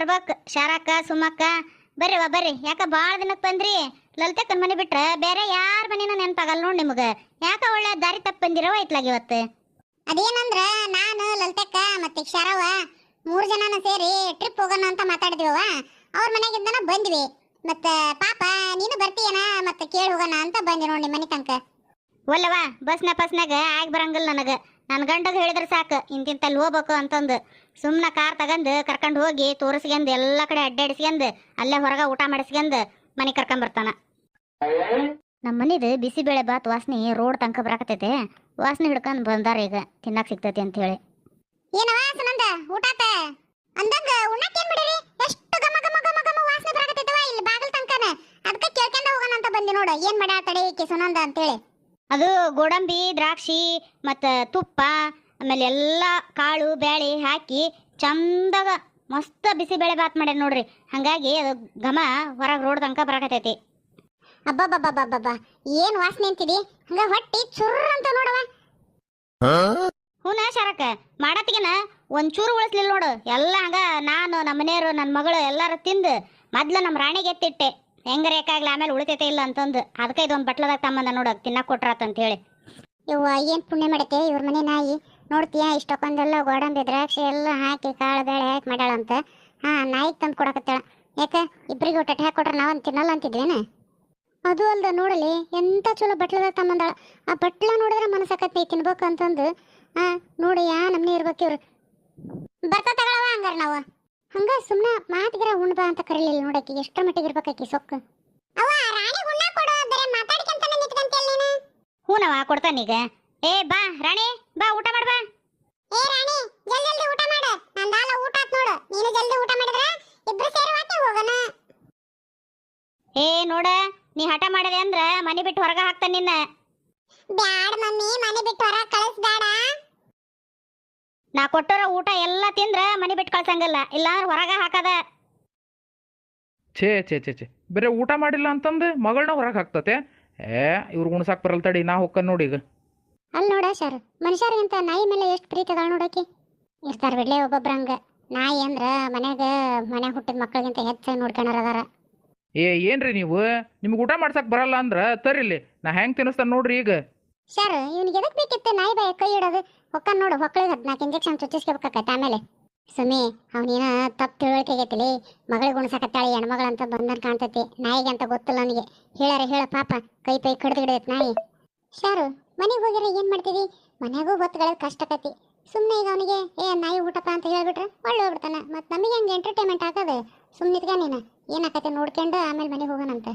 ಬರ್ಬೇಕು ಶಾರಕ್ಕ ಸುಮಕ್ಕ ಬರ್ರಿವ ಬರ್ರಿ. ಯಾಕ ಭಾಳ ದಿನಕ್ಕೆ ಬಂದ್ರಿ? ಲಲಿತಕ್ಕನ ಮನೆ ಬಿಟ್ರೆ ಬೇರೆ ಯಾರ ಮನೆನ ನೆನಪಾಗಲ್ಲ ನೋಡಿ ನಿಮಗೆ. ಯಾಕ ಒಳ್ಳೆ ದಾರಿ ತಪ್ಪ ಬಂದಿರೋ ಐತ್ಲಾಗ ಇವತ್ತು? ಅದೇನಂದ್ರ ನಾನು ಲಲಿತಕ್ಕ ಮತ್ತೆ ಕ್ಷರವ ಮೂರು ಜನನ ಸೇರಿ ಟ್ರಿಪ್ ಹೋಗೋಣ ಅಂತ ಮಾತಾಡಿದ್ವಿ ಅವ್ರ ಮನೆಗಿಂದನ ಬಂದ್ವಿ. ಮತ್ತ ಪಾಪ ನೀನು ಬರ್ತೀಯನ? ಮತ್ತೆ ಕೇಳಿ ಹೋಗೋಣ ಅಂತ ಬಂದಿ ನೋಡಿ ಮನೆ ತನಕ. ಒಲ್ಲವಾ ಬಸ್ನ ಪಸ್ನಾಗ ಆಗಿ ಬರಂಗಿಲ್ಲ ನನಗೆ. ನನ್ನ ಗಂಡಗೆ ಹೇಳಿದ್ರೆ ಸಾಕು, ಇಂತಿಂತಲ್ಲಿ ಹೋಗ್ಬೇಕು ಅಂತಂದು. ಸುಮ್ಮನೆ ಕಾರ್ ತಗೊಂಡು ಕರ್ಕೊಂಡು ಹೋಗಿ ತೋರಿಸ್ಕೊಂಡು ಎಲ್ಲ ಕಡೆ ಅಡ್ಡಾಡಿಸ್ಕೊಂಡು ಅಲ್ಲೇ ಹೊರಗೆ ಊಟ ಮಾಡಿಸ್ಕೊಂಡು ಮನೆ ಕರ್ಕೊಂಬರ್ತಾನ ನಮ್ಮ ಮನಿದು ಬಿಸಿಬೇಳೆ ಬಾತ್ ವಾಸನೆ ರೋಡ್ ತನಕ ಬರಾಕತೈತೆ ವಾಸನೆ ಹಿಡ್ಕೊಂಡು ಬಂದಾರ ಈಗ, ತಿನ್ನಕ್ ಸಿಗ್ತೈತಿ ಅಂತ ಹೇಳಿ ಏನವ ಸುನಂದ ಊಟಾತ ಅಂದಂಗ ಉಣ್ಣಕ್ಕೆ ಏನ್ ಎಷ್ಟು ಗಮ ಗಮ ಗಮ ಗಮ ಇಲ್ಲಿ ಬಾಗಿಲು ತನಕನ. ಅದಕ್ಕೆ ಕೇಳ್ಕೊಂಡು ಹೋಗೋಣ ಅಂತ ಬಂದೆ ನೋಡು. ಏನ್ ಈಕಿ ಸುನಂದ ಅಂತೇಳಿ. ಅದು ಗೋಡಂಬಿ ದ್ರಾಕ್ಷಿ ಮತ್ತು ತುಪ್ಪ ಆಮೇಲೆ ಎಲ್ಲ ಕಾಳು ಬ್ಯಾಳಿ ಹಾಕಿ ಚಂದಾಗ ಮಸ್ತ್ ಬಿಸಿಬೇಳೆ ಬಾತ್ ಮಾಡ್ಯಾರ ನೋಡ್ರಿ. ಹಾಗಾಗಿ ಅದು ಘಮ ಹೊರಗೆ ರೋಡ್ ತನಕ ಬರಕತೈತಿ ಅಬ್ಬಬ್ಬಬ್ಬಬ್ಬಬ್ಬ ಏನು ವಾಸನೆ ಅಂತಿದಿ? ಹಂಗ ಹೊಟ್ಟಿ ಚುರ್ರ ಅಂತ ನೋಡವ ಹೂನ ಶರಕ ಮಾಡತ್ತಿಗೆನ ಒಂಚೂರು ಉಳಿಸ್ಲಿಲ್ಲ ನೋಡು. ಎಲ್ಲ ಹಂಗ ನಾನು ನಮ್ಮ ಮನೆಯವರು ನನ್ನ ಮಗಳು ಎಲ್ಲಾರು ತಿಂದು ಮೊದ್ಲು ನಮ್ಮ ರಾಣಿಗೆ ಎತ್ತಿಟ್ಟೆ. ಹೆಂಗರ ಯಾಕಾಗ್ಲಿ ಆಮೇಲೆ ಉಳಿತೈತೆ ಇಲ್ಲ ಅಂತಂದು. ಅದಕ್ಕೆ ಇದೊಂದು ಬಟ್ಲದಾಗ ತಮ್ಮಂದ ನೋಡು ತಿನ್ನಕ್ ಕೊಟ್ರಾತ ಅಂತ ಹೇಳಿ ಇವ ಏನ್ ಪುಣ್ಯ ಮಾಡೈತೆ ಇವ್ರ ಮನೆ ನಾಯಿ. ನೋಡ್ತೀಯಾ? ಇಷ್ಟಕ್ಕೊಂದೆಲ್ಲ ಗೋಡಂಬಿ ದ್ರಾಕ್ಷಿ ಎಲ್ಲ ಹಾಕಿ ಕಾಳು ಬೇಳೆ ಹಾಕಿ ಮಾಡ್ಯಾಳ ಅಂತ ಹಾ, ನಾಯಿಗೆ ತಂದು ಕೊಡಕತ್ತಾಳ. ಯಾಕ? ಇಬ್ರಿಗೆ ಊಟ ಹಾಕಿ ಕೊಟ್ರೆ ನಾವಂತ ತಿನ್ನಲ್ಲ ಅಂತಿದ್ವೇನ? ಅದು ಅಲ್ದ ನೋಡಲಿ, ಎಂತ ಚಲೋ ಬಟ್ಲದಾಗ ತಮ್ಮಂದಾಳ. ಆ ಬಟ್ಲ ನೋಡಿದ್ರೆ ಮನಸ್ಸಾಕತ್ತಿ ತಿನ್ಬೇಕು ಅಂತಂದು. ಆ, ನೋಡಿ ಯಾ ನಮ್ಮನೆ ಇರ್ಬೇಕು ಇವ್ರು. ಬರ್ತಾ ತಗೊಳವ ಹಂಗಾರ ನಾವು. ಹಂಗ ಸುಮ್ಮನೆ ಮಾತಿಗಿರ ಉಣ್ಬಾ ಅಂತ ಕರೀಲಿಲ್ಲ ನೋಡಕ್ಕೆ ಎಷ್ಟರ ಮಟ್ಟಿಗೆ ಇರ್ಬೇಕಾಕಿ ಸೊಕ್ಕು. ಅವ ರಾಣಿ ಹುಣ್ಣ ಕೊಡು ಬರೇ ಮಾತಾಡ್ಕೊಂತಾನೆ ನಿಂತ್ಕೊಂತಿಯಲ್ಲ ನೀನು? ಹೂನವ ಕೊಡ್ತಾನೀಗ ಏ ಬಾ ರಾಣಿ ಬಾ ಊಟ ಮಾಡ್ ಬಾ. ಏ ರಾಣಿ ಜಲ್ದಿ ಜಲ್ದಿ ಊಟ ಮಾಡು. ನಂದಾಲ ಊಟ ಆತ್ ನೋಡು. ನೀನು ಜಲ್ದಿ ಊಟ ಮಾಡಿದ್ರ ಇಬ್ರು ಸೇರಿ ವಾಕೆ ಹೋಗೋಣ. ಏ ನೋಡ ನೀ ಹಠ ಮಾಡಿದೆ ಅಂದ್ರ ಮನೆ ಬಿಟ್ಟು ಹೊರಗೆ ಹಾಕ್ತಾನೆ ನಿನ್ನ. ಬ್ಯಾಡ ಮಮ್ಮಿ ಮನೆ ಬಿಟ್ಟು ಹೊರಗೆ ಕಳಿಸ್ಬೇಡ. ನಾ ಕೊಟ್ಟರೋ ಊಟ ಎಲ್ಲ ತಿಂದ್ರ ಮನೆ ಬಿಟ್ಟು ಕಳ್ಸಂಗಿಲ್ಲ ಇಲ್ಲಾಂದ್ರೆ ಹೊರಗೆ ಹಾಕದ. ಛೇ ಛೇ ಛೇ ಛೇ ಬರೀ ಊಟ ಮಾಡಿಲ್ಲ ಅಂತಂದು ಮಗಳನ್ನ ಹೊರಗೆ ಹಾಕ್ತತೆ. ಏ ಇವ್ರು ಉಣ್ಸಾಕ್ ಬರಲ್ ತಡಿ ನಾ ಹೊಕ್ಕ ನೋಡಿ ಈಗ. ಅಲ್ಲಿ ನೋಡ ಸರ್ ಮನುಷ್ಯರಿಗಿಂತ ನಾಯಿ ಮೇಲೆ ಎಷ್ಟು ಪ್ರೀತಿ ಅದಾಳ ನೋಡಕ್ಕೆ ಇರ್ತಾರ ಬಿಡ್ಲೆ ಒಬ್ಬೊಬ್ರ ಹಂಗ ನಾಯಿ ಅಂದ್ರ ಮನೆಗೆ ಮನೆ ಹುಟ್ಟಿದ ಮಕ್ಕಳಿಗಿಂತ ಹೆಚ್ಚಾಗಿ ನೋಡ್ಕೊಂಡಾರ ಅದಾರ. ಏ ಏನ್ರಿ ನೀವು? ನಿಮ್ಗೆ ಊಟ ಮಾಡ್ಸಕ್ ಬರಲ್ಲ ಅಂದ್ರ ತರಿಲಿ ನಾ ಹೆಂಗ್ ತಿನ್ನಿಸ್ತಾನ ನೋಡ್ರಿ ಈಗ. ಸರ್ ಇವ್ನಿಗೆ ಎದಕ್ ಬೇಕಿತ್ತು ನಾಯಿ ಬಾಯ ಕೈ ಇಡೋದು? ಹೊಕ್ಕ ನೋಡು ಹೊಕ್ಕಳಿಗೆ ಹದಿನಾಲ್ಕು ಇಂಜೆಕ್ಷನ್ ಚುಚ್ಚಿಸ್ಕೋಬೇಕಾಗತ್ತೆ ಆಮೇಲೆ. ಸುಮಿ ಅವನೇನ ತಪ್ಪು ತಿಳುವಳಿಕೆ ಆಗೈತಿಲಿ. ಮಗಳಿಗೆ ಗುಣಸಾಕತ್ತಾಳೆ ಹೆಣ್ಮಗಳಂತ ಬಂದನ್ ಕಾಣ್ತೈತಿ. ನಾಯಿಗೆ ಅಂತ ಗೊತ್ತಿಲ್ಲ ಅವನಿಗೆ. ಹೇಳಾರೆ, ಹೇಳ ಪಾಪ. ಕೈ ಪೈ ಕಡ್ದು ಹಿಡಿದೈತೆ ನಾಯಿ. ಶಾರು ಮನೆಗೆ ಹೋಗಿರ ಏನ್ ಮಾಡ್ತೀವಿ ಮನೆಗೂ ಗೊತ್ತುಗಳ ಕಷ್ಟ ಆಕತಿ ಸುಮ್ಮನೆ ಈಗ ಅವನಿಗೆ, ಏ, ನಾಯಿ ಊಟಪ್ಪ ಅಂತ ಹೇಳ್ಬಿಟ್ರೆ ಒಳ್ಳೆ ಹೋಗ್ಬಿಡ್ತಾನೆ. ಮತ್ತು ನಮಗೆ ಹಂಗೆ ಎಂಟರ್ಟೈನ್ಮೆಂಟ್ ಆಗದೆ? ಸುಮ್ಮನೆ ಇದ್ಗ ನೀನು. ನೋಡ್ಕೊಂಡು ಆಮೇಲೆ ಮನೆಗೆ ಹೋಗೋಣಂತ.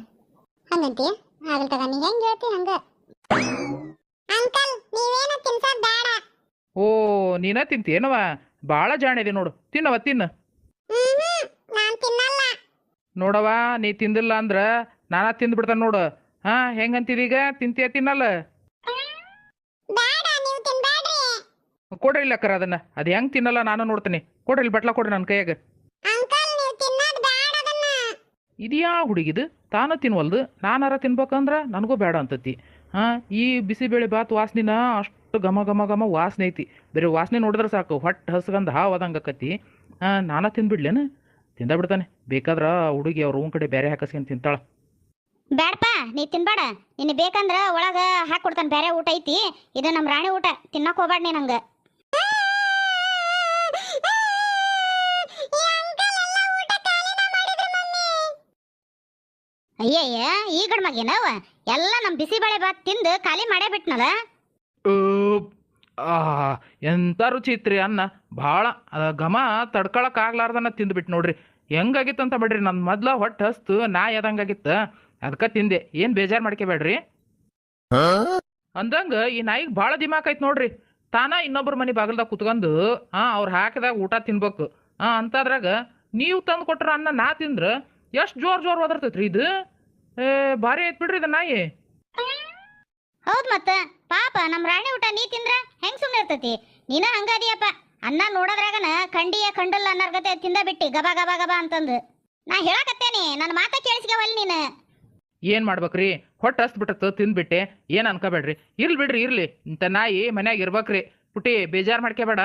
ಹಂಗಂತೀಯ? ಆಗಲ್ ತಗ, ನೀ ಹೆಂಗೆ ಹೇಳ್ತಿ ಹಂಗ? ನೀವೇನ ತಿನ್ಸೋದ್ ಬೇಡ. ಓ ನೀನ ತಿಂತೇನವ ಬಾಳ ಜಾಣಿದೆ ನೋಡು. ತಿನ್ನವ ತಿನ್ನ ನಾನ್ ತಿನ್ನಲ್ಲ. ನೋಡವ ನೀ ತಿಂದಿಲ್ಲ ಅಂದ್ರ ನಾನಾ ತಿಂದ್ಬಿಡ್ತಾನೆ ನೋಡು. ಹಾ ಹೆಂಗಂತಿದೀಗ ತಿಂತೀಯ ತಿನ್ನಲ್ಲ? ಬೇಡ ನೀವು ತಿನ್ಬೇಡ್ರಿ. ಕೊಡ್ರಿ ಇಲ್ಲ ಅಕ್ಕರ ಅದನ್ನ. ಅದು ಹೆಂಗ್ ತಿನ್ನಲ್ಲ ನಾನು ನೋಡ್ತೀನಿ. ಕೊಡ್ರಿ ಇಲ್ಲಿ ಬಟ್ಲ ಕೊಡ್ರಿ ನನ್ನ ಕೈಯಾಗ. ಅಂಕಲ್ ನೀವು ತಿನ್ನೋದ್ ಬೇಡ ಅದನ್ನ. ಇದ್ಯಾ ಹುಡುಗಿದು? ತಾನು ತಿನ್ವಲ್ದು? ನಾನಾರ ತಿನ್ಬೇಕಂದ್ರ ನನಗೂ ಬೇಡ ಅಂತತಿ. ಹಾಂ, ಈ ಬಿಸಿಬೇಳೆ ಬಾತ್ ವಾಸನಿನ ಅಷ್ಟು ಘಮ ಘಮ ಘಮ ವಾಸನೆ ಐತಿ. ಬೇರೆ ವಾಸನೆ ನೋಡಿದ್ರೆ ಸಾಕು, ಹೊಟ್ಟೆ ಹಸ್ಗಂದು ಹಾವು ಅದಂಗೆ ಆಕತಿ ಹಾಂ, ನಾನ ತಿಂದ್ಬಿಡ್ಲೇನು? ತಿಂದ ಬಿಡ್ತಾನೆ ಬೇಕಾದ್ರೆ ಹುಡುಗಿ ಅವ್ರ ರೂಮ್ ಕಡೆ ಬೇರೆ ಹಾಕಸ್ಕೊಂಡು ತಿಂತಾಳ. ಬ್ಯಾಡಪ್ಪ ನೀ ತಿನ್ಬೇಡ. ನಿನ್ನ ಬೇಕಂದ್ರ ಒಳಗ ಕೊಡ್ತಾನೆ ಬೇರೆ ಊಟ ಐತಿ. ಇದು ನಮ್ಮ ರಾಣಿ ಊಟ. ತಿನ್ನಕ್ ಹೋಗ್ಬೇಡ ನೀ ನಂಗೆ ಅಯ್ಯಯ್ಯ ಈ ಗಡ್ಮಗೇನವ ಎಲ್ಲ ನಮ್ಮ ಬಿಸಿಬೇಳೆ ಬಾತ್ ತಿಂದು ಖಾಲಿ ಮಾಡೇ ಬಿಟ್ನಲ್ಲ? ಎಂಥ ರುಚಿ ಇತ್ರಿ ಅನ್ನ? ಭಾಳ ಗಮ ಘಮ ತಡ್ಕೊಳಕ್ ಆಗ್ಲಾರ್ದನ್ನ ತಿಂದ್ಬಿಟ್ ನೋಡ್ರಿ. ಹೆಂಗಾಗಿತ್ತು ಅಂತ ಬಿಡ್ರಿ ನನ್ನ ಮೊದ್ಲ ಹೊಟ್ಟ ಹಸ್ತು ನಾ ಎದಂಗಾಗಿತ್ತ ಅದಕ್ಕೆ ತಿಂದೆ. ಏನು ಬೇಜಾರು ಮಾಡ್ಕೋಬೇಡ್ರಿ ಅಂದಂಗ ಈ ನಾಯಿಗೆ ಭಾಳ ದಿಮಾಕ್ ಐತ್ ನೋಡ್ರಿ. ತಾನ ಇನ್ನೊಬ್ರ ಮನೆ ಬಾಗಲ್ದಾಗ ಕುತ್ಕೊಂಡು ಹಾಂ ಅವ್ರು ಹಾಕಿದಾಗ ಊಟ ತಿನ್ಬೇಕು. ಹಾಂ ಅಂತದ್ರಾಗ ನೀವು ತಂದು ಕೊಟ್ರ ಅನ್ನ ನಾ ತಿಂದ್ರ ಎಷ್ಟು ಜೋರ್ ಜೋರ್ ಓದರ್ತೈತ್ರಿ ಇದು? ಏ ಭಾರಿ ಐತ್ ಬಿಡ್ರಿ ಇದು ನಾಯಿ. ಹೌದ್ ಮತ್ತ. ಪಾಪ ನಮ್ಮ ರಾಣಿ ಊಟ ನೀ ತಿಂದ್ರ ಹೆಂಗ್ ಸುಮ್ನೆ ಇರ್ತೈತಿ? ನೀನ ಹಂಗಾದಿಯಪ್ಪ ಅನ್ನ ನೋಡೋದ್ರಾಗನ ಖಂಡಿಯ ಖಂಡಲ್ಲ ಅನ್ನರ್ಗತೆ ತಿಂದ ಬಿಟ್ಟಿ ಗಬ ಗಬ ಗಬಾ ಅಂತಂದು. ನಾ ಹೇಳಕತ್ತೇನಿ ನನ್ನ ಮಾತ ಕೇಳಿಸ್ಕೊವಲ್ ನೀನು. ಏನ್ ಮಾಡ್ಬೇಕ್ರಿ? ಹೊಟ್ಟೆ ಹಸ್ತ್ ಬಿಟ್ಟತ್ತು ತಿಂದ್ಬಿಟ್ಟೆ. ಏನ್ ಅನ್ಕೋಬೇಡ್ರಿ? ಇರ್ಲಿ ಬಿಡ್ರಿ ಇರ್ಲಿ. ಇಂತ ನಾಯಿ ಮನ್ಯಾಗ ಇರ್ಬೇಕ್ರಿ. ಪುಟಿ ಬೇಜಾರ್ ಮಾಡ್ಕೋಬೇಡ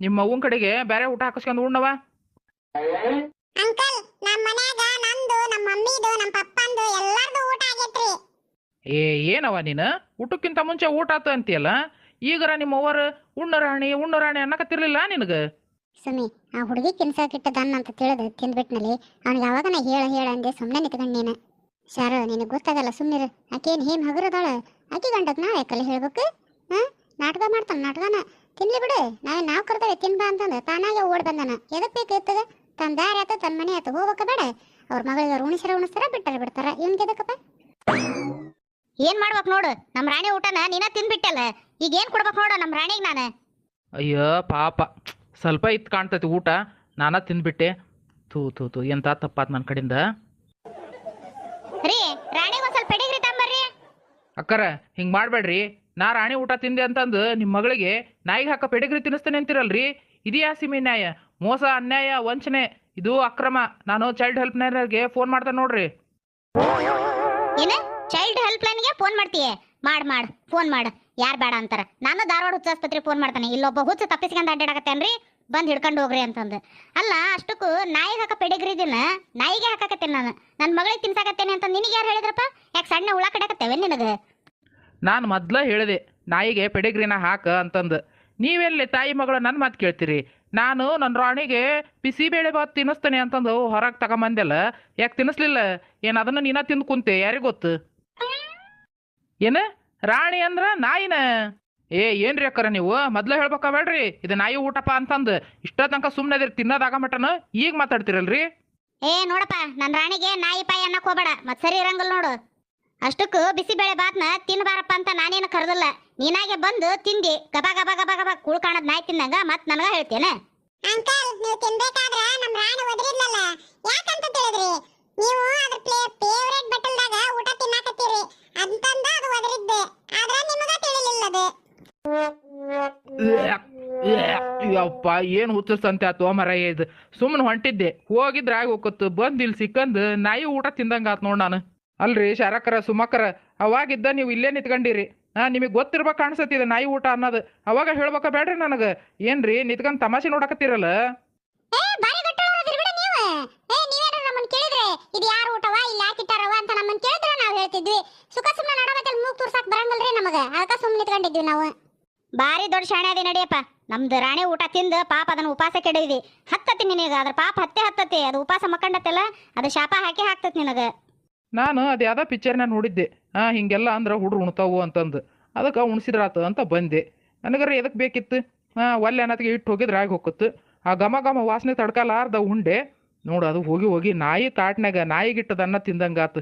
ನಿಮ್ಮ ಅವ್ವನ ಕಡೆಗೆ ಬೇರೆ ಊಟ ಹಾಕಸ್ಕೊಂಡ್ ಉಣ್ಣವ ಅಂಕಲ್ ನಮ್ಮ ಮನ್ಯಾಗ ನಂದು ನಮ್ಮ ಮಮ್ಮಿದು ನಮ್ಮ ಪಪ್ಪಂದು ಎಲ್ಲಾರ್ದು ಊಟ ಆಗೈತ್ರಿ ಏ ಏನವ ನೀನು? ಊಟಕ್ಕಿಂತ ಮುಂಚೆ ಊಟ ಆತ ಅಂತೀಯಲ್ಲ? ಈಗರ ನಿಮ್ಮ ಅವ್ವರು ಉಣ್ಣ ರಾಣಿ ಉಣ್ಣ ರಾಣಿ ಅನ್ನಕತ್ತಿರ್ಲಿಲ್ಲ ನಿನಗೆ? ಸುಮಿ ಆ ಹುಡುಗಿ ತಿನ್ಸಕ್ಕಿಟ್ಟದನ್ನ ಅಂತ ತಿಳಿದು ತಿಂದ್ಬಿಟ್ನಲ್ಲಿ ಅವ್ನಿಗೆ ಯಾವಾಗ ನಾ ಹೇಳ ಹೇಳ ಅಂದೆ ಸುಮ್ಮನೆ ನಿಂತ್ಕೊಂಡ್ ನೀನು. ಶಾರ, ನಿನಗೆ ಗೊತ್ತಾಗಲ್ಲ ಸುಮ್ಮನಿರು ಆಕೇನು ಹೇಮ್ ಹಗುರದಾಳ? ಆಕೆ ಗಂಡಕ್ ನಾ ಯಾಕಲ್ಲ ಹೇಳ್ಬೇಕು? ಹಾ? ನಾಟಕ ಮಾಡ್ತಾನ ನಾಟಕನ. ತಿನ್ಲಿ ಬಿಡು. ನಾ ನಾವು ಕರ್ತೇವೆ ತಿನ್ಬಾ ಅಂತಂದು. ತಾನಾಗೆ ಓಡ್ ಬಂದನ. ಎದಕ್ ಬೇಕು ಇತ್ತದ ತನ್ನ ದಾರಿ ಆತ ತನ್ನ ಮನೆ ಆತ. ಹೋಗ್ಬೇಕ ಬೇಡ. ಅವ್ರ ಮಗಳಿಗೆ ಅವ್ರು ಉಣಿಸ್ಯಾರ ಉಣಿಸ್ತಾರ ಬಿಟ್ಟಾರ ಬಿಡ್ತಾರ. ಇವ್ನಿಗೆ ಏನ್ ಮಾಡ್ಬೇಕು ನೋಡು? ನಮ್ಮ ರಾಣಿ ಊಟನ ನೀನ ತಿನ್ಬಿಟ್ಟಲ್ಲ. ಈಗ ಏನ್ ಕೊಡ್ಬೇಕು ನೋಡು ನಮ್ಮ ರಾಣಿಗೆ ನಾನು. ಅಯ್ಯೋ ಪಾಪ. ಸ್ವಲ್ಪ ಇತ್ತು ಕಾಣ್ತೈತಿ ಊಟ. ನಾನ ತಿಂದ್ಬಿಟ್ಟೆ ತೂ ತೂ ತೂ ಎಂತ ತಪ್ಪಾತ್ ನನ್ನ ಕಡೆಯಿಂದ? ರೀ ರಾಣಿಗೆ ಒಂದ್ ಸ್ವಲ್ಪ ಪೆಡಿಗ್ರಿ ತಂಬರ್ರಿ ಅಕ್ಕರ ಹಿಂಗ್ ಮಾಡ್ಬೇಡ್ರಿ. ನಾ ರಾಣಿ ಊಟ ತಿಂದೆ ಅಂತಂದು ನಿಮ್ಮ ಮಗಳಿಗೆ ನಾಯಿಗೆ ಹಾಕ ಪೆಡಿಗ್ರಿ ತಿನ್ನಿಸ್ತೇನೆ ಅಂತೀರಲ್ರಿ? ಇದೆಯಾ ಸಿಮಿ ನ್ಯಾಯ? ಮೋಸ ಅನ್ಯಾಯ ವಂಚನೆ ಇದು ಅಕ್ರಮ. ನಾನು ಚೈಲ್ಡ್ ಹೆಲ್ಪ್ ಫೋನ್ ಮಾಡ್ತೇನೆ ನೋಡ್ರಿ. ಏನ? ಚೈಲ್ಡ್ ಹೆಲ್ಪ್ ಲೈನ್ಗೆ ಫೋನ್ ಮಾಡ್ತೀಯ? ಮಾಡ್ ಮಾಡ್ ಫೋನ್ ಮಾಡ್. ಯಾರ್ ಬೇಡ ಅಂತಾರ. ನಾನು ಧಾರವಾಡ ಹುಚ್ಚ ಆಸ್ಪತ್ರೆ ಫೋನ್ ಮಾಡ್ತಾನೆ. ಇಲ್ಲೊಬ್ಬ ಹುಚ್ಚು ತಪ್ಪಿಸ್ಕೊಂಡು ಅಡ್ಡಾಡಕತ್ತೇನ್ರಿ ಬಂದು ಹಿಡ್ಕೊಂಡು ಹೋಗ್ರಿ ಅಂತಂದು. ಅಲ್ಲ, ಅಷ್ಟಕ್ಕೂ ನಾಯಿಗೆ ಹಾಕ ಪೆಡಿಗ್ರಿದಿನ ನಾಯಿಗೆ ಹಾಕಾಕತ್ತೇನೆ ನಾನು. ನನ್ನ ಮಗಳಿಗೆ ತಿನ್ಸಾಕತ್ತೇನೆ ಅಂತ ನಿನಗೆ ಯಾರು ಹೇಳಿದ್ರಪ್ಪ? ಯಾಕೆ ಸಣ್ಣ ಹುಳ ಕಡಕತ್ತೇವೆ ನಿನಗೆ? ನಾನು ಮೊದ್ಲ ಹೇಳಿದೆ, ನಾಯಿಗೆ ಪೆಡಿಗ್ರಿನ ಹಾಕ ಅಂತಂದು. ನೀವೆಲ್ಲಿ ತಾಯಿ ಮಗಳು ನನ್ನ ಮಾತು ಕೇಳ್ತೀರಿ? ನಾನು ನನ್ನ ರಾಣಿಗೆ ಬಿಸಿ ಬೇಳೆ ಬಾತ್ ತಿನ್ನಿಸ್ತೇನೆ ಅಂತಂದು ಹೊರಗೆ ತಗೊಂಬಂದೆಲ್ಲ. ಯಾಕೆ ತಿನ್ನಿಸ್ಲಿಲ್ಲ? ಏನು ಅದನ್ನು ನೀನ ತಿಂದು ಕುಂತೆ? ಯಾರಿಗೆ ಗೊತ್ತು? ಏನ? ರಾಣಿ ಅಂದ್ರ ನಾಯಿನ. ಏ ಏನ್ರಿ ಅಕ್ಕರ ನೀವು? ಮೊದ್ಲು ಹೇಳ್ಬೇಕ ಬೇಡ್ರಿ ಇದು ನಾಯಿ ಊಟಪ್ಪ ಅಂತಂದ್. ಇಷ್ಟ ತನಕ ಸುಮ್ಮನೆ ಅದಿರಿ ತಿನ್ನೋದಾಗ ಮಟನ ಈಗ ಮಾತಾಡ್ತಿರಲ್ರಿ? ಏ ನೋಡಪ್ಪ ನನ್ನ ರಾಣಿಗೆ ನಾಯಿ ಪಾಯಿ ಅನ್ನಕ್ ಹೋಗ್ಬೇಡ. ಮತ್ ಸರಿ ಇರಂಗಿಲ್ಲ ನೋಡು. ಅಷ್ಟಕ್ಕೂ ಬಿಸಿಬೇಳೆ ಬಾತ್ನ ತಿನ್ಬಾರಪ್ಪ ಅಂತ ನಾನೇನು ಕರೆದಿಲ್ಲ. ನೀನಾಗೆ ಬಂದು ತಿಂದಿ. ಗಬ ಗಬ ಗಬ ಗಬ ಕುಳ್ಕಾಣದ್ ನಾಯಿ ತಿನ್ನಂಗ ಮತ್ ನನಗ ಹೇಳ್ತೇನೆ. ಅಂಕಲ್ ನೀವು ತಿನ್ಬೇಕಾದ್ರ ಯಪ್ಪ ಏನು ಹುಚ್ಚಿಸ್ತಂತೆ ಆತು ಮರ ಇದು? ಸುಮ್ಮನೆ ಹೊಂಟಿದ್ದೆ. ಹೋಗಿದ್ರೆ ಆಗಿ ಹೋಗತ್ತು ಬಂದು ಇಲ್ಲಿ ಸಿಕ್ಕಂದು ನಾಯಿ ಊಟ ತಿಂದಂಗ ಆತು ನೋಡಿ ನಾನು. ಅಲ್ರಿ ಶರಕರ ಸುಮಕರ ಅವಾಗಿದ್ದ ನೀವು ಇಲ್ಲೇ ನಿತ್ಕೊಂಡಿರಿ. ಹಾ ನಿಮಗೆ ಗೊತ್ತಿರ್ಬೇಕು ಕಾಣಿಸತ್ತಿದೆ ನಾಯಿ ಊಟ ಅನ್ನೋದು. ಅವಾಗ ಹೇಳ್ಬೇಕ ಬೇಡ್ರಿ ನನಗೆ. ಏನ್ರಿ ನಿತ್ಕೊಂಡ್ ತಮಾಷೆ ನೋಡಕತ್ತಿರಲ್ಲ? ಏ ಬಾರಿ ಗಟ್ಟೋಳದಿರಿ ಬಿಡ ನೀವು. ಏ ನೀವೇನ ನಮ್ಮನ್ನ ಕೇಳಿದ್ರೆ? ಇದು ಯಾರು ಊಟವ ಇಲ್ಲ ಹಾಕಿಟ್ಟಾರವ ಅಂತ ನಮ್ಮನ್ನ ಕೇಳಿದ್ರೆ ನಾವು ಹೇಳ್ತಿದ್ವಿ. ಸುಖ ಸುಮ್ಮನೆ ನಡಮತ್ತಲ್ಲಿ ಮೂಗ್ ತೂರ್ಸಾಕ್ ಬರಂಗಲ್ರಿ ನಮಗೆ. ಅದಕ್ಕ ಸುಮ್ಮನೆ ನಿಂತ್ಕೊಂಡಿದ್ವಿ ನಾವು. ಬಾರಿ ದೊಡ್ಡ ಶಾಣೆ ಅದಿ ನಡಿಯಪ್ಪ. ನಮ್ದು ರಾಣಿ ಊಟ ತಿಂದು ಪಾಪ ಅದನ್ನ ಉಪವಾಸ ಕೆಡಿದಿ. ಹತ್ತತಿ ನಿನಗ ಅದ್ರ ಪಾಪ ಹತ್ತೆ ಹತ್ತತಿ. ಅದು ಉಪವಾಸ ಮಕ್ಕಂಡತ್ತಲ್ಲ, ಅದು ಶಾಪ ಹಾಕಿ ಹಾಕ್ತತಿ ನಿನಗ. ನಾನು ಅದು ಯಾವ್ದೋ ಪಿಕ್ಚರ್ನ ನೋಡಿದ್ದೆ. ಹಾಂ ಹಿಂಗೆಲ್ಲ ಅಂದ್ರೆ ಹುಡ್ರು ಉಣ್ತಾವು ಅಂತಂದು. ಅದಕ್ಕೆ ಉಣ್ಸಿದ್ರಾತು ಅಂತ ಬಂದೆ. ನನಗರ ಎದಕ್ಕೆ ಬೇಕಿತ್ತು? ಹಾಂ ಒಲ್ಲೆ ಅನ್ನತ್ಗೆ ಇಟ್ಟು ಹೋಗಿದ್ರೆ ಆಗಿ ಹೋಗುತ್ತೆ ಆ ಘಮ ಘಮ ವಾಸನೆ ತಡ್ಕಲಾರ್ದ ಉಂಡೆ. ನೋಡು ಅದು ಹೋಗಿ ಹೋಗಿ ನಾಯಿ ತಾಟ್ನಾಗ ನಾಯಿಗಿಟ್ಟದ ಅನ್ನ ತಿಂದಂಗಾತು.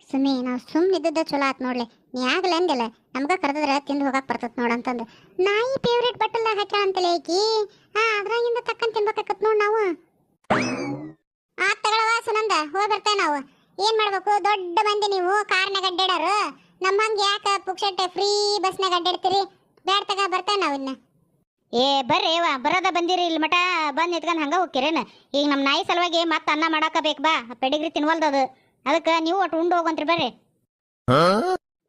ಸುಮ್ಮಿ ನಾವು ಸುಮ್ಮನೆ ಇದ್ದದ್ದ ಚಲೋ ಆತ್ ನೋಡ್ಲಿ. ನೀ ಆಗಲ್ಲ ಅಂದಿಲ್ಲ ನಮ್ಗೆ ಕರೆದ್ರೆ ತಿಂದು ಹೋಗಕ್ ಬರ್ತತ್ ನೋಡಂತಂದು ನಾಯಿ ಫೇವ್ರೇಟ್ ಬಟ್ಟಲ್ದಾಗ ಹಾಕ್ಯಾಳ ಅಂತಲೇ ಐಕಿ ಹಾ ಅದ್ರಾಗಿಂದ ತಕ್ಕಂತ ತಿನ್ಬೇಕಾಕತ್ ನೋಡ್ ನಾವು. ಆ ತಗೊಳವ ಸುನಂದ, ಹೋಗಿ ಬರ್ತೇವೆ ನಾವು. ಏನ್ ಮಾಡ್ಬೇಕು? ದೊಡ್ಡ ಮಂದಿ ನೀವು ಕಾರ್ನಾಗ ನಮ್ಮ ಹಂಗೆ ಯಾಕ ಪುಕ್ಷಟ್ಟೆ ಫ್ರೀ ಬಸ್ನಾಗ ಅಡ್ಡಾಡ್ತೀರಿ? ಬ್ಯಾಡ್ ತಗ ಬರ್ತೇವೆ ನಾವು ಇನ್ನ. ಏ, ಬರ್ರಿ, ವಾ, ಬರೋದ ಬಂದಿರಿ ಇಲ್ಲಿ ಮಟ ಬಂದ್ ನಿತ್ಕೊಂಡು ಹಂಗ ಹೋಗ್ಕಿರೇನ ಈಗ ನಮ್ಮ ನಾಯಿ ಸಲುವಾಗಿ ಮತ್ತೆ ಅನ್ನ ಮಾಡಾಕ ಬೇಕು ಬಾ. ಪೆಡಿಗ್ರಿ ತಿನ್ವಲ್ದದು. ಅದಕ್ಕೆ ನೀವು ಒಟ್ಟು ಉಂಡು ಹೋಗಂತ್ರಿ ಬರ್ರಿ.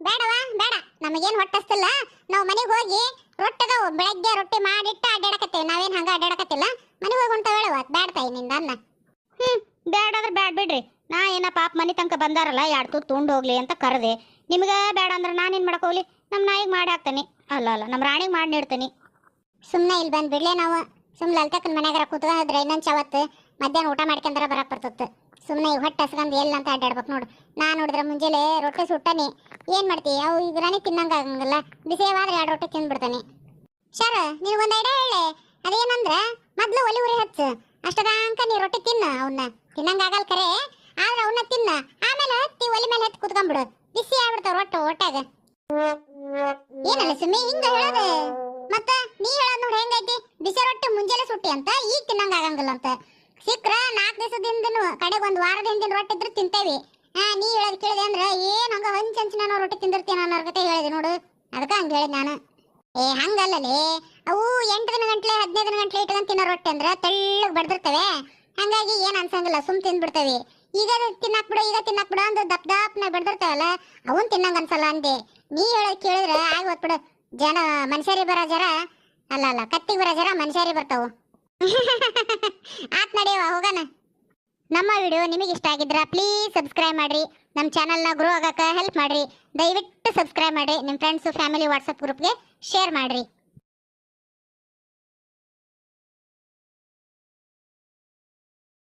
ಬೇಡವಾ? ಬೇಡ. ನಮಗೇನ್ ಹೊಟ್ಟಸ್ತಿಲ್ಲ. ನಾವು ಮನೆಗೆ ಹೋಗಿ ರೊಟ್ಟಗ ಬೆಳಗ್ಗೆ ರೊಟ್ಟಿ ಮಾಡಿಟ್ಟ ಅಡ್ಡಾಡಕತ್ತೇವೆ ನಾವೇನ್ ಹಂಗ ಅಡ್ಡಾಡಕತ್ತಿಲ್ಲ ಮನೆಗೆ ಹೋಗಿ ಅಂತ ಹೇಳುವ ಬ್ಯಾಡ ತಾಯಿ ನಿಂದ ಅನ್ನ. ಹ್ಮ್ ಬೇಡಾದ್ರೆ ಬೇಡ ಬಿಡ್ರಿ. ನಾ ಏನ ಪಾಪ ಮನೆ ತನಕ ಬಂದಾರಲ್ಲ ಎರಡು ತುತ್ತು ಉಂಡು ಹೋಗ್ಲಿ ಅಂತ ಕರೆದೆ. ನಿಮ್ಗೆ ಬೇಡ ಅಂದ್ರೆ ನಾನೇನು ಮಾಡಕ್ ಹೋಗ್ಲಿ? ನಮ್ಮ ನಾಯಿಗೆ ಮಾಡಿ ಹಾಕ್ತೇನೆ. ಅಲ್ಲ ಅಲ್ಲ ನಮ್ಮ ರಾಣಿಗೆ ಮಾಡಿ ನೀಡ್ತೇನೆ. ಸುಮ್ನೆ ಇಲ್ಲಿ ಬಂದು ಬಿಡ್ಲೇ ನಾವು. ಸುಮ್ಮನೆ ಅಲ್ತಕ್ಕ ಮನೆಯಾಗ ಕೂತದ ಇನ್ನೊಂದು ಚವತ್ತು ಮಧ್ಯಾಹ್ನ ಊಟ ಮಾಡ್ಕೊಂಡ್ರ ಬರಕ್ ಬರ್ತತ್ತು ಸುಮ್ನೆ ಈಗ ಹೊಟ್ಟೆ ಹಸ್ಕೊಂಡು ಎಲ್ಲ ಅಂತ ಅಡ್ಡಾಡ್ಬೇಕು ನೋಡು. ನಾನು ನೋಡಿದ್ರೆ ಮುಂಜಾನೆ ರೊಟ್ಟಿ ಸುಟ್ಟನಿ. ಏನು ಮಾಡ್ತಿ? ಅವು ಇದ್ರಾನೆ ತಿನ್ನಂಗಾಗಂಗಿಲ್ಲ ಬಿಸಿವಾದ್ರೆ ಎರಡು ರೊಟ್ಟಿ ತಿಂದ್ಬಿಡ್ತಾನೆ. ಶರ, ನಿನಗೊಂದು ಐಡಿಯಾ ಹೇಳಿ. ಅದೇನಂದ್ರ, ಮೊದಲು ಒಲಿ ಉರಿ ಹಚ್ಚು. ಅಷ್ಟದಾಂಕ ನೀ ರೊಟ್ಟಿ ತಿನ್ನ ಅವನ್ನ ತಿನ್ನಂಗ ಆಗಲ್ ಕರೆ. ಆದ್ರೆ ಅವನ್ನ ತಿನ್ನ. ಆಮೇಲೆ ಹತ್ತಿ ಒಲಿ ಮೇಲೆ ಹತ್ತಿ ಕುತ್ಕೊಂಡ್ಬಿಡು ಬಿಸಿ ಆಗ್ಬಿಡ್ತಾವ ರೊಟ್ಟೆ ಹೊಟ್ಟಾಗ ಏನಲ್ಲ ಸುಮ್ಮನೆ ಹಿಂಗ ಹೇಳೋದು? ಮತ್ತ ನೀ ಹೇಳೋದು ನೋಡಿ ಹೆಂಗೈತಿ? ಬಿಸಿ ರೊಟ್ಟಿ ಮುಂಜಾನೆ ಸುಟ್ಟಿ ಅಂತ, ಈಗ ತಿನ್ನಂಗ ಆಗಂಗಿಲ್ಲ ಅಂತ. ಸಿಕ್ರ ನಾಲ್ಕು ದಿವಸದಿಂದ ಕಡೆಗೆ ಒಂದು ವಾರದ ಹಿಂದಿನ ರೊಟ್ಟಿ ಇದ್ರೆ ತಿಂತೇವಿ. ಹಾ, ನೀ ಹೇಳೋದು ಕೇಳಿದೆ ಅಂದ್ರೆ ಏನು ಹಂಗ ಹಂಚ್ ಹಂಚ್ ನಾನು ರೊಟ್ಟಿ ತಿಂದಿರ್ತೀನಿ ಅನ್ನೋ ಕತೆ ಹೇಳಿದೆ ನೋಡು. ಅದಕ್ಕೆ ಹಂಗೆ ಹೇಳಿದ್ ನಾನು. ಏ, ಹಂಗಲ್ಲಲೇ? ಅವು ಎಂಟು ದಿನ ಗಂಟ್ಲೆ ಹದಿನೈದು ದಿನ ಗಂಟ್ಲೆ ಇಟ್ಕೊಂಡು ತಿನ್ನೋ ರೊಟ್ಟಿ ಅಂದ್ರೆ ತೆಳ್ಳಗೆ ಬಡ್ದಿರ್ತವೆ. ಹಂಗಾಗಿ ಏನು ಅನ್ಸಂಗಿಲ್ಲ, ಸುಮ್ ತಿಂದ್ಬಿಡ್ತೇವೆ. ಈಗ ತಿನ್ನಕ್ ಬಿಡು, ಈಗ ತಿನ್ನಕ್ ಬಿಡು ದಪ್ಪ ದಪ್ ದಪ್ನ ಬಡ್ದಿರ್ತಾವಲ್ಲ, ಅವನ್ ತಿನ್ನಂಗ ಅನ್ಸಲ್ಲ ಅಂದೆ. ನೀ ಹೇಳೋದು ಕೇಳಿದ್ರೆ ಆಗ ಬಿಡು. ಜನ ಮನುಷ್ಯರಿ ಬರೋ ಜರ ಅಲ್ಲ ಅಲ್ಲ ಕತ್ತಿಗೆ ಬರೋ ಜರ ಮನುಷ್ಯರಿ ಬರ್ತಾವು. ಆತ್ ನಡೆಯುವ ಹೋಗೋಣ. ನಮ್ಮ ವಿಡಿಯೋ ನಿಮಗೆ ಇಷ್ಟ ಆಗಿದ್ರೆ ಪ್ಲೀಸ್ ಸಬ್ಸ್ಕ್ರೈಬ್ ಮಾಡಿರಿ. ನಮ್ಮ ಚಾನಲ್ನ ಗ್ರೋ ಆಗಕ್ಕೆ ಹೆಲ್ಪ್ ಮಾಡಿರಿ. ದಯವಿಟ್ಟು ಸಬ್ಸ್ಕ್ರೈಬ್ ಮಾಡ್ರಿ. ನಿಮ್ಮ ಫ್ರೆಂಡ್ಸು ಫ್ಯಾಮಿಲಿ ವಾಟ್ಸಪ್ ಗ್ರೂಪ್ಗೆ ಶೇರ್ ಮಾಡ್ರಿ.